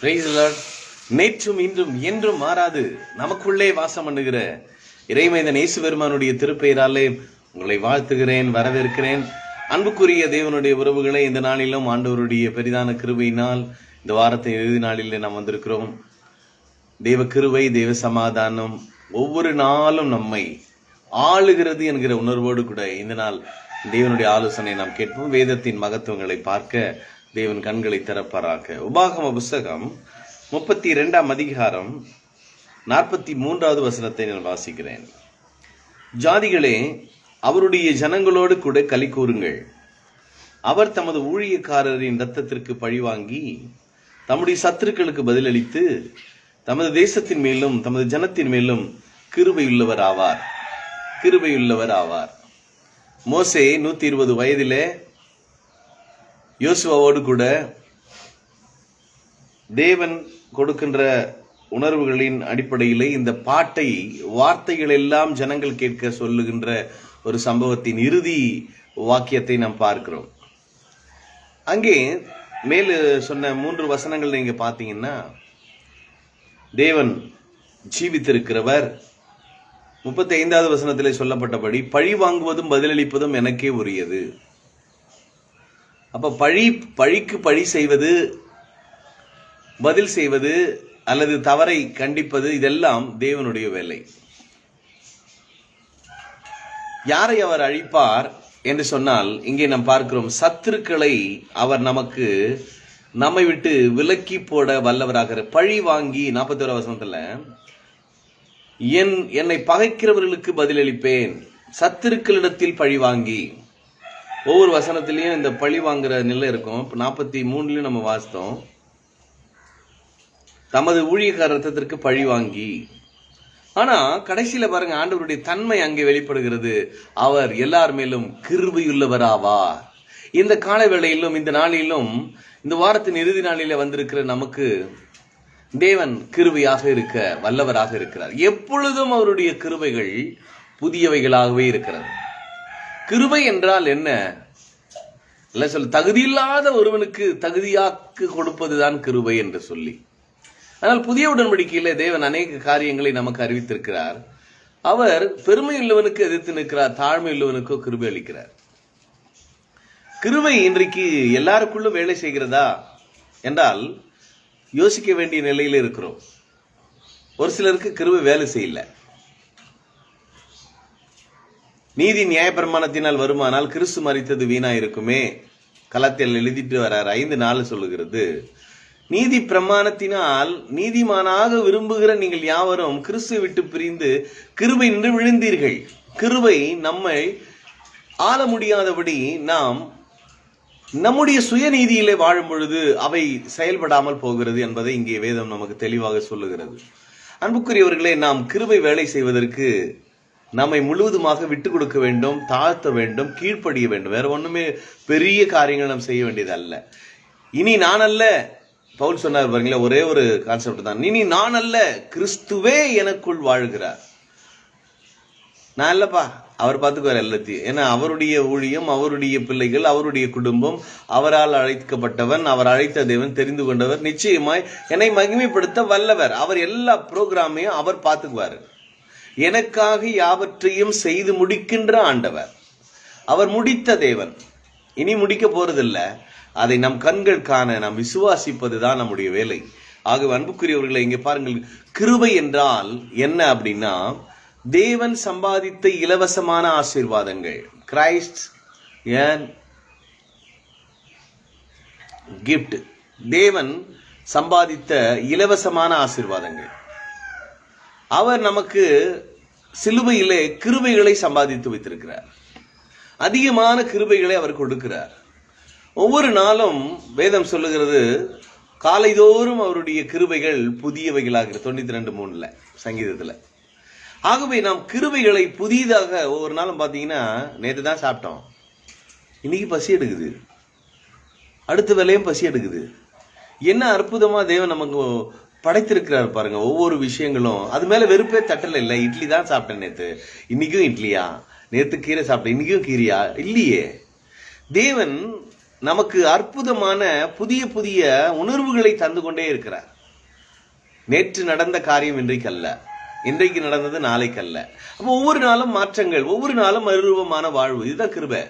நேற்றும் இன்றும் என்றும் மாறாது நமக்குள்ளே வாசம் பண்ணுகிற இறைமைதன் இயேசு பெருமானுடைய திருப்பெயராலே உங்களை வாழ்த்துகிறேன் வரவேற்கிறேன். அன்புக்குரிய தேவனுடைய உறவுகளை இந்த நாளிலும் ஆண்டவருடைய பெரிதான கிருபையினால் இந்த வாரத்தை இறுதி நாளிலே நாம் வந்திருக்கிறோம். தெய்வ கிருவை தெய்வ சமாதானம் ஒவ்வொரு நாளும் நம்மை ஆளுகிறது என்கிற உணர்வோடு கூட இந்த நாள் தேவனுடைய ஆலோசனை நாம் கேட்போம். வேதத்தின் மகத்துவங்களை பார்க்க தேவன் கண்களை திறப்பாராக. உபாகம புஸ்தகம் முப்பத்தி இரண்டாம் அதிகாரம் நாற்பத்தி மூன்றாவது வசனத்தை நான் வாசிக்கிறேன். ஜாதிகளே அவருடைய ஜனங்களோடு கூட கலி கூறுங்கள். அவர் தமது ஊழியக்காரரின் இரத்தத்திற்கு பழிவாங்கி தம்முடைய சத்துருக்களுக்கு பதிலளித்து தமது தேசத்தின் மேலும் தமது ஜனத்தின் மேலும் கிருபையுள்ளவர் ஆவார் கிருபையுள்ளவர் ஆவார் மோசே நூத்தி இருபது வயதிலே யோசுவாவோடு கூட தேவன் கொடுக்கின்ற உணர்வுகளின் அடிப்படையிலே இந்த பாட்டை வார்த்தைகள் எல்லாம் ஜனங்கள் கேட்க சொல்லுகின்ற ஒரு சம்பவத்தின் இறுதி வாக்கியத்தை நாம் பார்க்கிறோம். அங்கே மேல் சொன்ன மூன்று வசனங்கள் நீங்க பார்த்தீங்கன்னா தேவன் ஜீவித்திருக்கிறவர். முப்பத்தி ஐந்தாவது வசனத்திலே சொல்லப்பட்டபடி பழி வாங்குவதும் பதிலளிப்பதும் எனக்கே உரியது. அப்போ பழி பழிக்கு பழி செய்வது பதில் செய்வது அல்லது தவறை கண்டிப்பது இதெல்லாம் தேவனுடைய வேலை. யாரை அவர் அழிப்பார் என்று சொன்னால் இங்கே நாம் பார்க்கிறோம் சத்துருக்களை அவர் நமக்கு நம்மை விட்டு விலக்கி போட வல்லவராக பழி வாங்கி நாற்பத்தி ஒரு வசனத்தில் என் என்னை பகைக்கிறவர்களுக்கு பதிலளிப்பேன். சத்துருக்களிடத்தில் பழி வாங்கி. ஒவ்வொரு வசனத்திலையும் இந்த பழி வாங்குற நிலை இருக்கும். இப்போ நாற்பத்தி மூணுலயும் நம்ம வாசித்தோம். தமது ஊழியக்கார ரத்தத்திற்கு பழி வாங்கி. ஆனா கடைசியில பாருங்க ஆண்டவருடைய தன்மை அங்கே வெளிப்படுகிறது. அவர் எல்லார் மேலும் கிருபையுள்ளவராவார். இந்த கால வேளையிலும் இந்த நாளிலும் இந்த வாரத்தின் இறுதி நாளில வந்திருக்கிற நமக்கு தேவன் கிருபையாக இருக்க வல்லவராக இருக்கிறார். எப்பொழுதும் அவருடைய கிருபைகள் புதியவைகளாகவே இருக்கிறது. கிருபை என்றால் என்ன? இல்ல சொல் தகுதியில்லாத ஒருவனுக்கு தகுதியாக்கு கொடுப்பதுதான் கிருபை என்று சொல்லி. ஆனால் புதிய உடன்படிக்கையில் தேவன் அநேக காரியங்களை நமக்கு அறிவித்திருக்கிறார். அவர் பெருமை உள்ளவனுக்கு எதிர்த்து நிற்கிறார் தாழ்மை உள்ளவனுக்கோ கிருபை அளிக்கிறார். கிருபை இன்றைக்கு எல்லாருக்குள்ளும் வேலை செய்கிறதா என்றால் யோசிக்க வேண்டிய நிலையில இருக்கிறோம். ஒரு சிலருக்கு கிருபை வேலை செய்யல. நீதி நியாயப்பிரமாணத்தினால் வருமானால் கிறிஸ்து மறித்தது வீணா இருக்குமே களத்தில் எழுதிட்டு வரார். ஐந்து நாள் சொல்லுகிறது. நீதி பிரமாணத்தினால் நீதிமானாக விரும்புகிற நீங்கள் யாவரும் கிறிஸ்து விட்டு பிரிந்து கிருபை நின்று விழுந்தீர்கள். கிருபை நம்மை ஆள முடியாதபடி நாம் நம்முடைய சுயநீதியிலே வாழும் பொழுது அவை செயல்படாமல் போகிறது என்பதை இங்கே வேதம் நமக்கு தெளிவாக சொல்லுகிறது. அன்புக்குரியவர்களே நாம் கிருபை வேலை செய்வதற்கு நம்மை முழுவதுமாக விட்டு கொடுக்க வேண்டும் தாழ்த்த வேண்டும் கீழ்ப்படிய வேண்டும். வேற ஒண்ணுமே பெரிய காரியங்கள் நாம் செய்ய வேண்டியது அல்ல. இனி நான் அல்ல. பவுல் சொன்னார் பாருங்களேன் ஒரே ஒரு கான்செப்ட் தான். இனி நான் அல்ல. கிறிஸ்துவே எனக்குள் வாழ்கிறார். நான் இல்லப்பா அவர் பார்த்துக்குவார் எல்லாத்தையும். ஏன்னா அவருடைய ஊழியம் அவருடைய பிள்ளைகள் அவருடைய குடும்பம் அவரால் அழைக்கப்பட்டவன் அவர் அழைத்த தேவன் தெரிந்து கொண்டவர் நிச்சயமாய் என்னை மகிமைப்படுத்த வல்லவர். அவர் எல்லா ப்ரோக்ராமையும் அவர் பார்த்துக்குவார். எனக்காக யாவற்றையும் செய்து முடிக்கின்ற ஆண்டவர். அவர் முடித்த தேவன். இனி முடிக்க போறதில்ல. அதை நம் கண்கள் காண நாம் விசுவாசிப்பது தான் நம்முடைய வேலை. ஆகவே அன்புக்குரியவர்களை இங்கே பாருங்கள். கிருபை என்றால் என்ன அப்படின்னா தேவன் சம்பாதித்த இலவசமான ஆசீர்வாதங்கள். கிரைஸ்ட் ஏன்? கிஃப்ட் தேவன் சம்பாதித்த இலவசமான ஆசீர்வாதங்கள். அவர் நமக்கு சிலுவையிலே கிருபைகளை சம்பாதித்து வைத்திருக்கிறார். அதிகமான கிருபைகளை அவர் கொடுக்கிறார். ஒவ்வொரு நாளும் வேதம் சொல்லுகிறது காலைதோறும் அவருடைய கிருபைகள் புதியவைகளாக தொண்ணூத்தி ரெண்டு மூணுல சங்கீதத்துல. ஆகவே நாம் கிருபைகளை புதிதாக ஒவ்வொரு நாளும் பார்த்தீங்கன்னா நேற்று தான் சாப்பிட்டோம். இன்னைக்கு பசி எடுக்குது. அடுத்த வேலையும் பசி எடுக்குது. என்ன அற்புதமா தேவன் நமக்கு படைத்திருக்கிறார் பாருங்க ஒவ்வொரு விஷயங்களும். அது மேல வெறுப்பே தட்டல இல்ல. இட்லி தான் சாப்பிட்டேன் நேத்து. இன்னைக்கும் இட்லியா? நேத்து கீரை சாப்பிட்டேன். இன்னைக்கும் கீரையா? இல்லையே. தேவன் நமக்கு அற்புதமான புதிய புதிய உணர்வுகளை தந்து கொண்டே இருக்கிறார். நேற்று நடந்த காரியம் இன்றைக்கு அல்ல இன்றைக்கு நடந்தது நாளைக்கு அல்ல அப்போ ஒவ்வொரு நாளும் மாற்றங்கள் ஒவ்வொரு நாளும் மறுரூபமான வாழ்வு. இதுதான் கிருபை.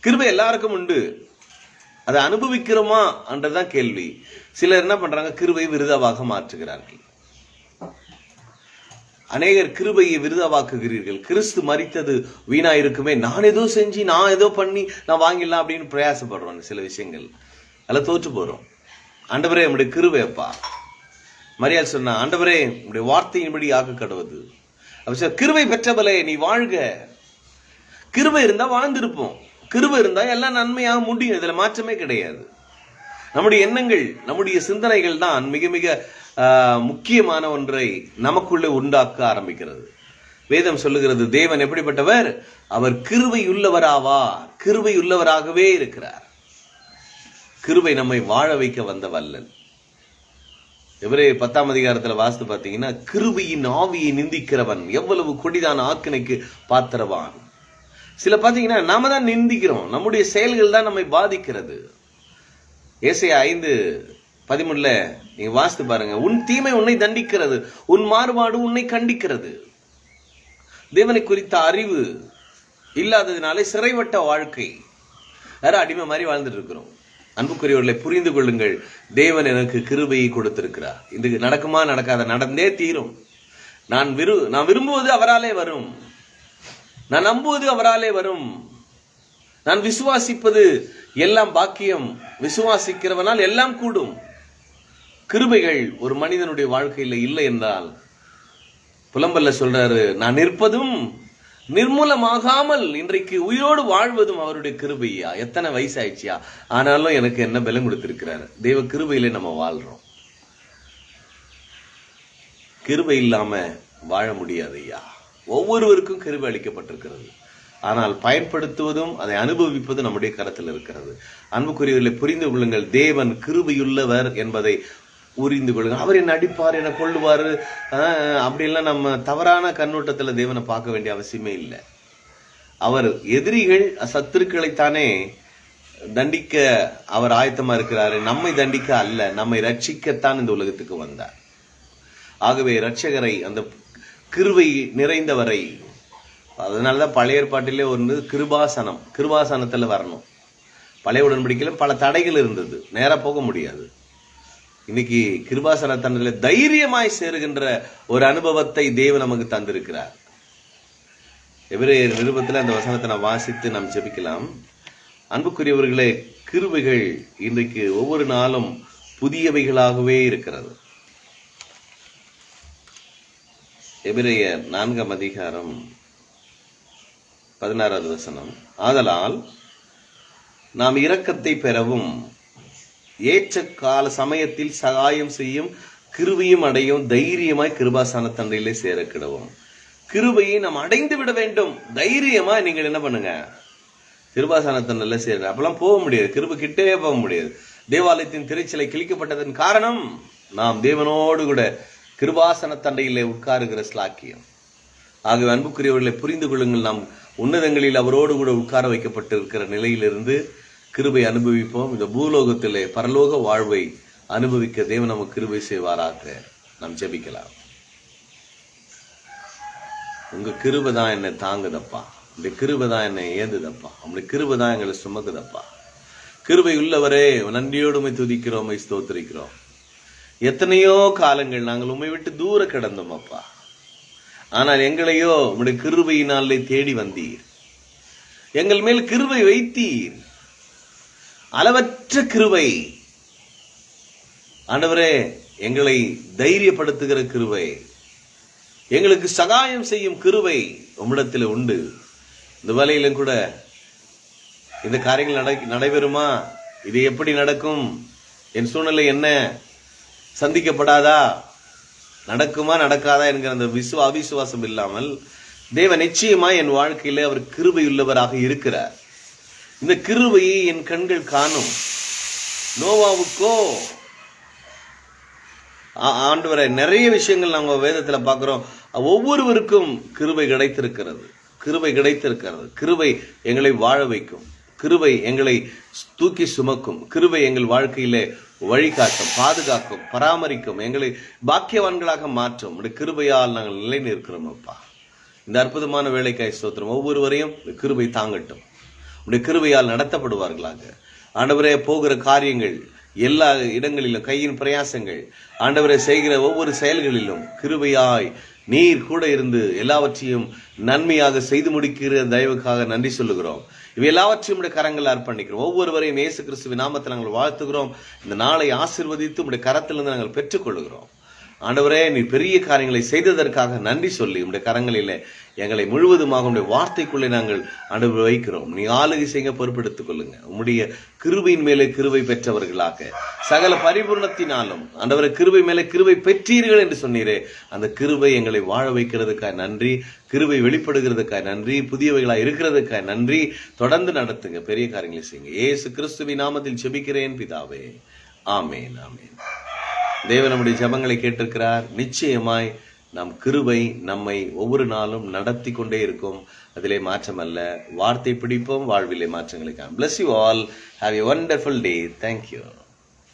கிருபை எல்லாருக்கும் உண்டு. அதை அனுபவிக்கிறோமா? என்றதான் கேள்வி. சிலர் என்ன பண்றாங்க? கிருபை விருதாவாக மாற்றுகிறார்கள். அநேகர் கிருபையை விருதாவாக்குகிறீர்கள். கிறிஸ்து மறித்தது வீணா இருக்குமே நான் ஏதோ செஞ்சு நான் ஏதோ பண்ணி நான் வாங்கிடலாம் அப்படின்னு பிரயாசப்படுறோம் சில விஷயங்கள். அதில் தோற்று போறோம். ஆண்டவரே நம்முடைய கிருபையப்பா மரியாதை சொன்னா ஆண்டவரே உடைய வார்த்தையின்படி ஆக்க கடவுது அப்ப சொல், கிருபை பெற்றவளே நீ வாழ்க. கிருபை இருந்தா வாழ்ந்திருப்போம். கிருபை இருந்தா எல்லாம் நன்மையாக முடியும். இதுல மாற்றமே கிடையாது. நம்முடைய எண்ணங்கள் நம்முடைய சிந்தனைகள் தான் மிக மிக முக்கியமான ஒன்றை நமக்குள்ளே உண்டாக்க ஆரம்பிக்கிறது. வேதம் சொல்லுகிறது தேவன் எப்படிப்பட்டவர்? அவர் கிருவை உள்ளவராவா கிருவை உள்ளவராகவே இருக்கிறார். கிருவை நம்மை வாழ வைக்க வந்த வல்லன் எவரே பத்தாம் அதிகாரத்துல வாஸ்து பார்த்தீங்கன்னா கிருவையின் ஆவியை நிந்திக்கிறவன் எவ்வளவு கொடிதான ஆக்கினைக்கு பாத்திரவான். சில பார்த்தீங்கன்னா நாம தான் நிந்திக்கிறோம். நம்முடைய செயல்கள் தான் நம்மை பாதிக்கிறது. ஏசையா ஐந்து பதிமூணுல நீங்க வாசித்து பாருங்க. உன் தீமை உன்னை தண்டிக்கிறது. உன் மாறுபாடு உன்னை கண்டிக்கிறது. தேவனை குறித்த அறிவு இல்லாததினாலே சிறைவட்ட வாழ்க்கை. வேற அடிமை மாதிரி வாழ்ந்துட்டு இருக்கிறோம். அன்புக்குரியவர்களை புரிந்து கொள்ளுங்கள். தேவன் எனக்கு கிருபையை கொடுத்திருக்கிறார். இது நடக்குமா நடக்காத? நடந்தே தீரும். நான் விரு நான் விரும்புவது அவராலே வரும். நான் நம்புவது அவராலே வரும். நான் விசுவாசிப்பது எல்லாம் பாக்கியம். விசுவாசிக்கிறவனால் எல்லாம் கூடும். கிருபைகள் ஒரு மனிதனுடைய வாழ்க்கையில் இல்லை என்றால் புலம்பல்ல சொல்றாரு நான் நிற்பதும் நிர்மூலமாகாமல் இன்றைக்கு உயிரோடு வாழ்வதும் அவருடைய கிருபையா? எத்தனை வயசாயிடுச்சியா? ஆனாலும் எனக்கு என்ன பலம் கொடுத்திருக்கிறாரு. தெய்வ கிருபையிலே நம்ம வாழ்றோம். கிருபை இல்லாம வாழ முடியாது ஐயா ஒவ்வொருவருக்கும் கிருபை அளிக்கப்பட்டிருக்கிறது. ஆனால் பயன்படுத்துவதும் அதை அனுபவிப்பதும் நம்முடைய கரத்தில் இருக்கிறது. அன்புக்குரியவர்களை புரிந்து கொள்ளுங்கள். தேவன் கிருபியுள்ளவர் என்பதை புரிந்து கொள்ளுங்கள். அவர் என்ன அடிப்பார் என்ன கொள்ளுவார் அப்படின்லாம் நம்ம தவறான கண்ணோட்டத்தில் தேவனை பார்க்க வேண்டிய அவசியமே இல்லை. அவர் எதிரிகள் சத்துருக்களைத்தானே தண்டிக்க அவர் ஆயத்தமா இருக்கிறாரு. நம்மை தண்டிக்க அல்ல நம்மை ரட்சிக்கத்தான் இந்த உலகத்துக்கு வந்தார். ஆகவே ரட்சகரை அந்த கிருவை நிறைந்தவரை அதனாலதான் பழைய ஏற்பாட்டிலே ஒன்று கிருபாசனம். கிருபாசனத்தில் வரணும். பழைய உடன்படிக்கையில் பல தடைகள் இருந்தது. நேராக போக முடியாது. இன்னைக்கு கிருபாசன தைரியமாய் சேருகின்ற ஒரு அனுபவத்தை தேவன் நமக்கு தந்திருக்கிறார். எபிரேயர் நிருபத்தில் அந்த வசனத்தை நான் வாசித்து நாம் ஜெபிக்கலாம். அன்புக்குரியவர்களே கிருபைகள் இன்றைக்கு ஒவ்வொரு நாளும் புதியவைகளாகவே இருக்கிறது. எபிரேயர் நான்காம் அதிகாரம் பதினாறாவது வசனம். ஆதலால் நாம் இரக்கத்தை பெறவும் ஏற்ற கால சமயத்தில் சகாயம் செய்யும் கிருபையும் அடையும் தைரியமாய் கிருபாசன தண்டையிலே சேர கிடவும் கிருபையை நாம் அடைந்து விட வேண்டும். தைரியமா நீங்கள் என்ன பண்ணுங்க? கிருபாசன தண்டையில சேர அப்பெல்லாம் போக முடியாது. கிருபு கிட்டே போக முடியாது. தேவாலயத்தின் திரைச்சலை கிழிக்கப்பட்டதன் காரணம் நாம் தேவனோடு கூட கிருபாசன தண்டையிலே உட்காருகிற ஸ்லாக்கியம் ஆகவே அன்புக்குரியவர்களை புரிந்து கொள்ளுங்கள். நாம் உன்னதங்களில் அவரோடு கூட உட்கார வைக்கப்பட்டிருக்கிற நிலையிலிருந்து கிருபை அனுபவிப்போம். இந்த பூலோகத்திலே பரலோக வாழ்வை அனுபவிக்க தேவன் நமக்கு கிருபை செய்வாராக. நாம் ஜெபிக்கலாம். உங்க கிருபை தான் என்னை தாங்குதப்பா. இந்த கிருபை தான் என்னை ஏந்துதப்பா. உங்களுடைய கிருபை தான் எங்களை சுமக்குதப்பா. கிருபை உள்ளவரே நன்றியோடு உம்மை துதிக்கிறோம் ஸ்தோத்திரிக்கிறோம். எத்தனையோ காலங்கள் நாங்கள் உண்மை விட்டு தூர கிடந்தோம் அப்பா. ஆனால் எங்களையோ உம்முடைய கிருபையினாலே தேடி வந்தீர். எங்கள் மேல் கிருபை வைத்தீர். அளவற்ற கிருபை. ஆண்டவரே எங்களை தைரியப்படுத்துகிற கிருபை. எங்களுக்கு சகாயம் செய்யும் கிருபை உம்மிடத்தில் உண்டு. இந்த வேலையிலும் கூட இந்த காரியங்கள் நடை நடைபெறுமா? இது எப்படி நடக்கும்? என் சூழ்நிலை என்ன? சந்திக்கப்படாதா? நடக்குமா நடக்காதா என்கிற அந்த விசுவ அவிசுவாசம் இல்லாமல் தேவ நிச்சயமா என் வாழ்க்கையில அவர் கிருபையுள்ளவராக இருக்கிறார். இந்த கிருபையை என் கண்கள் காணும். நோவாவுக்கோ ஆ- ஆண்டவரை நிறைய விஷயங்கள் நாங்க வேதத்துல பாக்குறோம் ஒவ்வொருவருக்கும் கிருபை கிடைத்திருக்கிறது. கிருபை கிடைத்திருக்கிறது. கிருபை எங்களை வாழ வைக்கும். கிருவை எங்களை தூக்கி சுமக்கும் கிருவை எங்கள் வாழ்க்கையிலே வழிகாட்டும் பாதுகாக்கும் பராமரிக்கும் எங்களை பாக்கியவான்களாக மாற்றும். உடைய கிருபையால் நாங்கள் நிலை நிற்கிறோம் அப்பா. இந்த அற்புதமான வேலைக்காய் ஸ்தோத்திரம் ஒவ்வொருவரையும் கிருபை தாங்கட்டும். உடைய கிருபையால் நடத்தப்படுவார்களாக. ஆண்டவரே போகிற காரியங்கள் எல்லா இடங்களிலும் கையின் பிரயாசங்கள் ஆண்டவரை செய்கிற ஒவ்வொரு செயல்களிலும் கிருபையாய் நீர் கூட இருந்து எல்லாவற்றையும் நன்மையாக செய்து முடிக்கிற தயவுக்காக நன்றி சொல்லுகிறோம். இவை எல்லாவற்றையும் உடைய கரங்கள் அர்ப்பணிக்கிறோம். ஒவ்வொருவரையும் இயேசு கிறிஸ்துவின் நாமத்தில் நாங்கள் வாழ்த்துகிறோம். இந்த நாளை ஆசிர்வதித்து உடைய கரத்திலிருந்து நாங்கள் பெற்றுக்கொள்கிறோம் ஆண்டவரே நீ பெரிய காரியங்களை செய்ததற்காக நன்றி சொல்லி உடைய கரங்களில் எங்களை முழுவதுமாக உடைய வார்த்தைக்குள்ளே நாங்கள் அனுபவி வைக்கிறோம். நீ ஆளுகை செய்ய பொறுப்பெடுத்துக் கொள்ளுங்க. உம்முடைய கிருபையின் மேலே கிருவை பெற்றவர்களாக சகல பரிபூர்ணத்தினாலும் ஆண்டவரை கிருபை மேலே கிருவை பெற்றீர்கள் என்று சொன்னீரே. அந்த கிருபை எங்களை வாழ வைக்கிறதுக்காக நன்றி கிருபை வெளிப்படுகிறதுக்காக நன்றி புதியவைகளாக இருக்கிறதுக்காக நன்றி. தொடர்ந்து நடத்துங்க பெரிய காரியங்களை செய்யுங்க. ஏசு கிறிஸ்துவின் நாமத்தில் செபிக்கிறேன் பிதாவே. ஆமேன் ஆமேன். தேவன் நம்முடைய ஜபங்களை கேட்டிருக்கிறார். நிச்சயமாய் நம் கிருபை நம்மை ஒவ்வொரு நாளும் நடத்தி கொண்டே இருக்கும். அதிலே மாற்றம் அல்ல வார்த்தை பிடிப்போம் வாழ்விலே மாற்றங்களுக்கான bless you all have have a day thank you